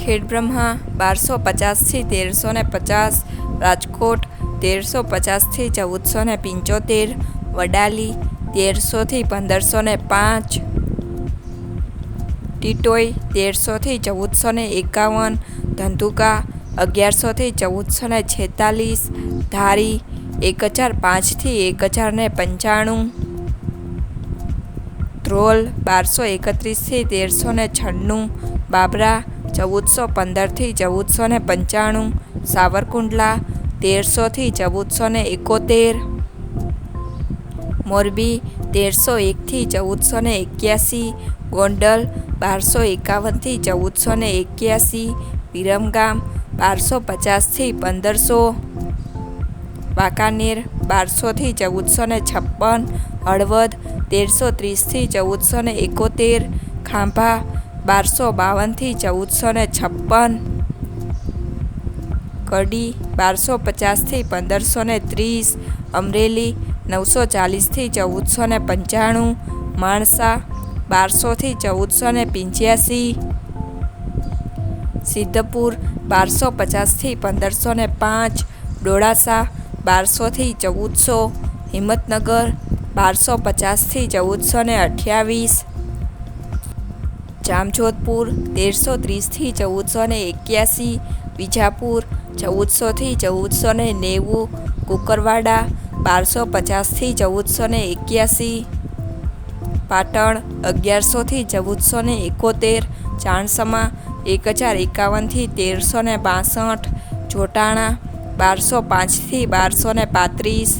ખેડબ્રહ્મા બારસો પચાસથી તેરસો ને પચાસ, રાજકોટ તેરસો પચાસથી ચૌદસો ને પંચોતેર, વડાલી તેરસોથી પંદરસો ને પાંચ, ટીટોઈ તેરસોથી ચૌદસો ને એકાવન, ધંધુકા અગિયારસોથી ચૌદસો ને છેતાલીસ, ધારી એક હજાર પાંચથી એક હજાર ને પંચાણું, ધ્રોલ બારસો એકત્રીસથી તેરસો ને છન્નું, બાબરા ચૌદસો પંદરથી ચૌદસો ને પંચાણું, સાવરકુંડલા તેરસોથી ચૌદસો ને એકોતેર, મોરબી તેરસો એકથી ચૌદસો ને એક્યાસી, ગોંડલ બારસો એકાવનથી ચૌદસો ને એક્યાસી, વિરમગામ બારસો પચાસથી પંદરસો, વાંકાનેર બારસોથી ચૌદસો ને છપ્પન, હળવદ તેરસો ત્રીસથી ચૌદસો ને એકોતેર, ખાંભા બારસો બાવનથી ચૌદસો ને છપ્પન. કડી બારસો પચાસથી પંદરસો ને ત્રીસ. અમરેલી નવસો ચાલીસથી ચૌદસો ને પંચાણું. માણસા બારસોથી ચૌદસો ને પંચ્યાસી. સિદ્ધપુર બારસો પચાસથી પંદરસો ને પાંચ. ડોળાસા બારસોથી ચૌદસો. હિંમતનગર બારસો પચાસથી ચૌદસો ને અઠ્યાવીસ. જામજોધપુર, તેરસો ત્રીસથી ચૌદસો ને એક્યાસી, વિજાપુર, ચૌદસોથી ચૌદસો ને નેવું, કુકરવાડા, બારસો પચાસથી ચૌદસો ને એક્યાસી, પાટણ, અગિયારસોથી ચૌદસો ને એકોતેર, ચાણસમા એક હજાર એકાવનથી તેરસો ને બાસઠ, જોટાણા, બારસો પાંચથી બારસો ને પાંત્રીસ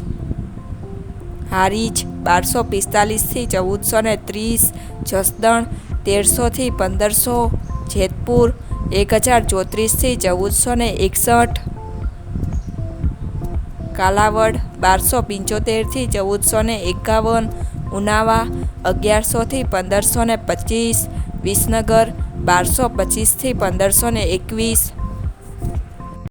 હારીજ બારસો પિસ્તાલીસથી ચૌદસો ને ત્રીસ, જસદણ તેરસોથી પંદરસો, જેતપુર એક હજાર ચોત્રીસથી ચૌદસો ને એકસઠ. કાલાવડ બારસો પંચોતેરથી ચૌદસો ને એકાવન. ઉનાવા અગિયારસોથી પંદરસો ને પચીસ. વિસનગર બારસો પચીસથી પંદરસો ને એકવીસ.